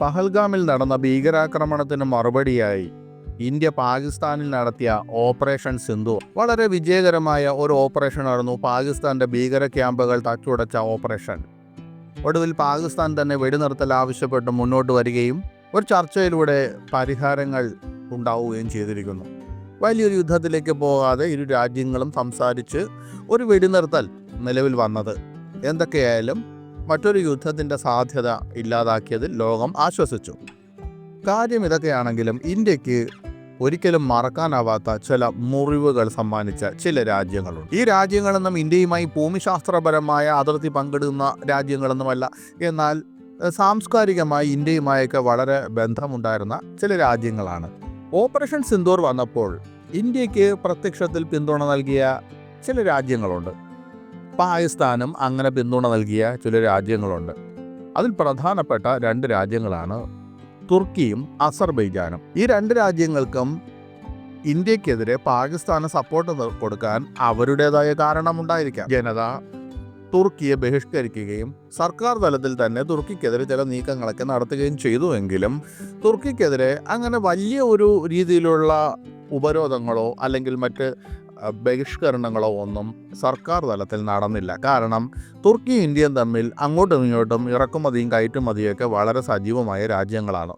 പഹൽഗാമിൽ നടന്ന ഭീകരാക്രമണത്തിന് മറുപടിയായി. ഇന്ത്യ പാകിസ്ഥാനിൽ നടത്തിയ ഓപ്പറേഷൻ സിന്ധു. വളരെ വിജയകരമായ ഒരു ഓപ്പറേഷൻ ആയിരുന്നു പാകിസ്ഥാന്റെ ഭീകര ക്യാമ്പുകൾ തച്ചുടച്ച ഓപ്പറേഷൻ. ഒടുവിൽ പാകിസ്ഥാൻ തന്നെ വെടിനിർത്തൽ ആവശ്യപ്പെട്ട് മുന്നോട്ട് വരികയും ഒരു ചർച്ചയിലൂടെ പരിഹാരങ്ങൾ ഉണ്ടാവുകയും ചെയ്തിരിക്കുന്നു. വലിയൊരു യുദ്ധത്തിലേക്ക് പോകാതെ ഇരു രാജ്യങ്ങളും സംസാരിച്ച് ഒരു വെടിനിർത്തൽ നിലവിൽ വന്നത്. എന്തൊക്കെയായാലും മറ്റൊരു യുദ്ധത്തിന്റെ സാധ്യത ഇല്ലാതാക്കിയതിൽ ലോകം ആശ്വസിച്ചു. കാര്യം ഇതൊക്കെയാണെങ്കിലും ഇന്ത്യയ്ക്ക് ഒരിക്കലും മറക്കാനാവാത്ത ചില മുറിവുകൾ സമ്മാനിച്ച ചില രാജ്യങ്ങളുണ്ട്. ഈ രാജ്യങ്ങളെന്നും ഇന്ത്യയുമായി ഭൂമിശാസ്ത്രപരമായ അതിർത്തി പങ്കിടുന്ന രാജ്യങ്ങളൊന്നുമല്ല എന്നാൽ സാംസ്കാരികമായി ഇന്ത്യയുമായൊക്കെ വളരെ ബന്ധമുണ്ടായിരുന്ന ചില രാജ്യങ്ങളാണ്. ഓപ്പറേഷൻ സിന്ദൂർ വന്നപ്പോൾ ഇന്ത്യയ്ക്ക് പ്രത്യക്ഷത്തിൽ പിന്തുണ നൽകിയ ചില രാജ്യങ്ങളുണ്ട്. പാകിസ്ഥാനും അങ്ങനെ പിന്തുണ നൽകിയ ചില രാജ്യങ്ങളുണ്ട്. അതിൽ പ്രധാനപ്പെട്ട രണ്ട് രാജ്യങ്ങളാണ് തുർക്കിയും അസർബൈജാനും. ഈ രണ്ട് രാജ്യങ്ങൾക്കും ഇന്ത്യക്കെതിരെ പാകിസ്ഥാന് സപ്പോർട്ട് കൊടുക്കാൻ അവരുടേതായ കാരണമുണ്ടായിരിക്കാം. ജനത തുർക്കിയെ ബഹിഷ്കരിക്കുകയും സർക്കാർ തലത്തിൽ തന്നെ തുർക്കിക്കെതിരെ ചില നീക്കങ്ങളൊക്കെ നടത്തുകയും ചെയ്തുവെങ്കിലും തുർക്കിക്കെതിരെ അങ്ങനെ വലിയ ഒരു രീതിയിലുള്ള ഉപരോധങ്ങളോ അല്ലെങ്കിൽ മറ്റ് ബഹിഷ്കരണങ്ങളോ ഒന്നും സർക്കാർ തലത്തിൽ നടന്നില്ല. കാരണം തുർക്കി ഇന്ത്യയും തമ്മിൽ അങ്ങോട്ടും ഇങ്ങോട്ടും ഇറക്കുമതിയും കയറ്റുമതിയൊക്കെ വളരെ സജീവമായ രാജ്യങ്ങളാണ്.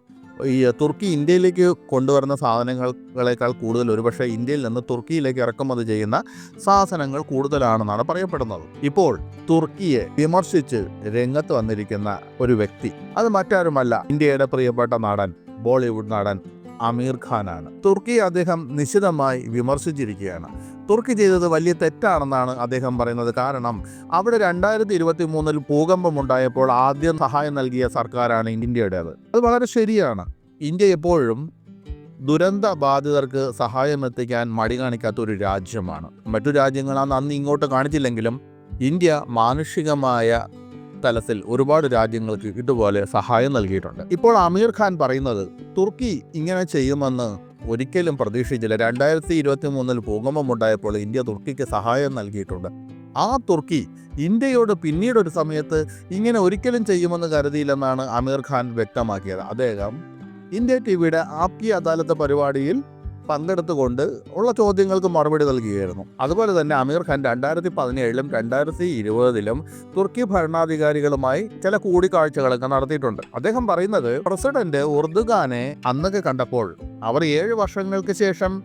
ഈ തുർക്കി ഇന്ത്യയിലേക്ക് കൊണ്ടുവരുന്ന സാധനങ്ങളേക്കാൾ കൂടുതൽ ഒരുപക്ഷെ ഇന്ത്യയിൽ നിന്ന് തുർക്കിയിലേക്ക് ഇറക്കുമതി ചെയ്യുന്ന സാധനങ്ങൾ കൂടുതലാണെന്നാണ് പറയപ്പെടുന്നത്. ഇപ്പോൾ തുർക്കിയെ വിമർശിച്ച് രംഗത്ത് വന്നിരിക്കുന്ന ഒരു വ്യക്തി അത് മറ്റാരുമല്ല ഇന്ത്യയുടെ പ്രിയപ്പെട്ട നടൻ ബോളിവുഡ് നടൻ അമീർ ഖാനാണ്. തുർക്കിയെ അദ്ദേഹം നിശിതമായി വിമർശിച്ചിരിക്കുകയാണ്. തുർക്കി ചെയ്തത് വലിയ തെറ്റാണെന്നാണ് അദ്ദേഹം പറയുന്നത്. കാരണം അവിടെ രണ്ടായിരത്തി ഇരുപത്തി മൂന്നിൽ ഭൂകമ്പമുണ്ടായപ്പോൾ ആദ്യം സഹായം നൽകിയ സർക്കാരാണ് ഇന്ത്യയുടേത്. അത് വളരെ ശരിയാണ്. ഇന്ത്യ എപ്പോഴും ദുരന്ത ബാധിതർക്ക് സഹായം എത്തിക്കാൻ മടി കാണിക്കാത്ത ഒരു രാജ്യമാണ്. മറ്റു രാജ്യങ്ങൾ അന്ന് അന്ന് ഇങ്ങോട്ട് കാണിച്ചില്ലെങ്കിലും ഇന്ത്യ മാനുഷികമായ തലത്തിൽ ഒരുപാട് രാജ്യങ്ങൾക്ക് ഇതുപോലെ സഹായം നൽകിയിട്ടുണ്ട്. ഇപ്പോൾ അമീർ ഖാൻ പറയുന്നത് തുർക്കി ഇങ്ങനെ ചെയ്യുമെന്ന് ഒരിക്കലും പ്രതീക്ഷിച്ചില്ല. രണ്ടായിരത്തി ഇരുപത്തി മൂന്നിൽ ഭൂകമ്പമുണ്ടായപ്പോൾ ഇന്ത്യ തുർക്കിക്ക് സഹായം നൽകിയിട്ടുണ്ട്. ആ തുർക്കി ഇന്ത്യയോട് പിന്നീട് ഒരു സമയത്ത് ഇങ്ങനെ ഒരിക്കലും ചെയ്യുമെന്ന് കരുതിയില്ലെന്നാണ് അമീർ ഖാൻ വ്യക്തമാക്കിയത്. അദ്ദേഹം ഇന്ത്യ ടി വിയുടെ ആപ്കി അദാലത്ത് പരിപാടിയിൽ പങ്കെടുത്തുകൊണ്ട് ഉള്ള ചോദ്യങ്ങൾക്ക് മറുപടി നൽകുകയായിരുന്നു. അതുപോലെ തന്നെ അമീർ ഖാൻ രണ്ടായിരത്തി പതിനേഴിലും രണ്ടായിരത്തി ഇരുപതിലും തുർക്കി ഭരണാധികാരികളുമായി ചില കൂടിക്കാഴ്ചകളൊക്കെ നടത്തിയിട്ടുണ്ട്. അദ്ദേഹം പറയുന്നത് പ്രസിഡന്റ് ഉർദുഖാനെ അന്നൊക്കെ കണ്ടപ്പോൾ അവർ ഏഴ് വർഷങ്ങൾക്ക് ശേഷം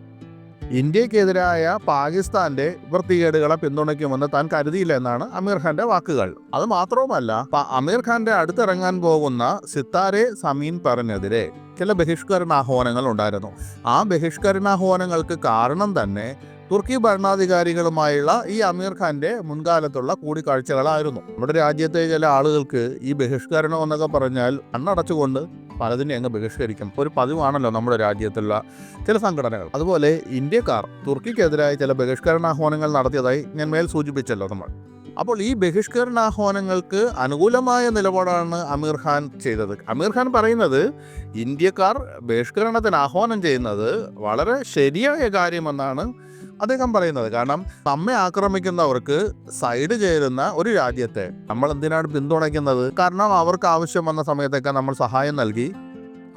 ഇന്ത്യക്കെതിരായ പാകിസ്ഥാന്റെ വൃത്തികേടുകളെ പിന്തുണയ്ക്കുമെന്ന് താൻ കരുതിയില്ല എന്നാണ് അമീർ ഖാന്റെ വാക്കുകൾ. അത് മാത്രവുമല്ല അമീർ ഖാന്റെ അടുത്തിറങ്ങാൻ പോകുന്ന സിത്താരെ സമീൻ പറഞ്ഞെതിരെ ചില ബഹിഷ്കരണാഹ്വാനങ്ങൾ ഉണ്ടായിരുന്നു. ആ ബഹിഷ്കരണാഹ്വാനങ്ങൾക്ക് കാരണം തന്നെ തുർക്കി ഭരണാധികാരികളുമായുള്ള ഈ അമീർ ഖാന്റെ മുൻകാലത്തുള്ള കൂടിക്കാഴ്ചകളായിരുന്നു. നമ്മുടെ രാജ്യത്തെ ചില ആളുകൾക്ക് ഈ ബഹിഷ്കരണം എന്നൊക്കെ പറഞ്ഞാൽ അണ്ണടച്ചുകൊണ്ട് പലതിനെ അങ്ങ് ബഹിഷ്കരിക്കും ഒരു പതിവാണല്ലോ നമ്മുടെ രാജ്യത്തുള്ള ചില സംഘടനകൾ. അതുപോലെ ഇന്ത്യക്കാർ തുർക്കിക്കെതിരായ ചില ബഹിഷ്കരണാഹ്വാനങ്ങൾ നടത്തിയതായി ഞാൻ മേൽ സൂചിപ്പിച്ചല്ലോ നമ്മൾ. അപ്പോൾ ഈ ബഹിഷ്കരണാഹ്വാനങ്ങൾക്ക് അനുകൂലമായ നിലപാടാണ് അമീർ ഖാൻ ചെയ്തത്. അമീർ ഖാൻ പറയുന്നത് ഇന്ത്യക്കാർ ബഹിഷ്കരണത്തിന് ആഹ്വാനം ചെയ്യുന്നത് വളരെ ശരിയായ കാര്യമെന്നാണ് അദ്ദേഹം പറയുന്നത് കാരണം നമ്മെ ആക്രമിക്കുന്നവർക്ക് സൈഡ് ചേരുന്ന ഒരു രാജ്യത്തെ നമ്മൾ എന്തിനാണ് പിന്തുണയ്ക്കുന്നത്? കാരണം അവർക്ക് ആവശ്യം വന്ന സമയത്തൊക്കെ നമ്മൾ സഹായം നൽകി.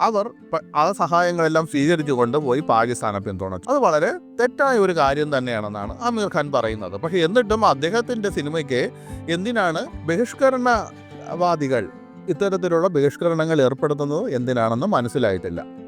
അവർ ആ സഹായങ്ങളെല്ലാം സ്വീകരിച്ചുകൊണ്ട് പോയി പാകിസ്ഥാനെ പിന്തുണച്ചു. അത് വളരെ തെറ്റായ ഒരു കാര്യം തന്നെയാണെന്നാണ് അമീർ ഖാൻ പറയുന്നത്. പക്ഷെ എന്നിട്ടും അദ്ദേഹത്തിന്റെ സിനിമയ്ക്ക് എന്തിനാണ് ബഹിഷ്കരണവാദികൾ ഇത്തരത്തിലുള്ള ബഹിഷ്കരണങ്ങൾ ഏർപ്പെടുത്തുന്നത്? എന്തിനാണെന്ന് മനസ്സിലായിട്ടില്ല.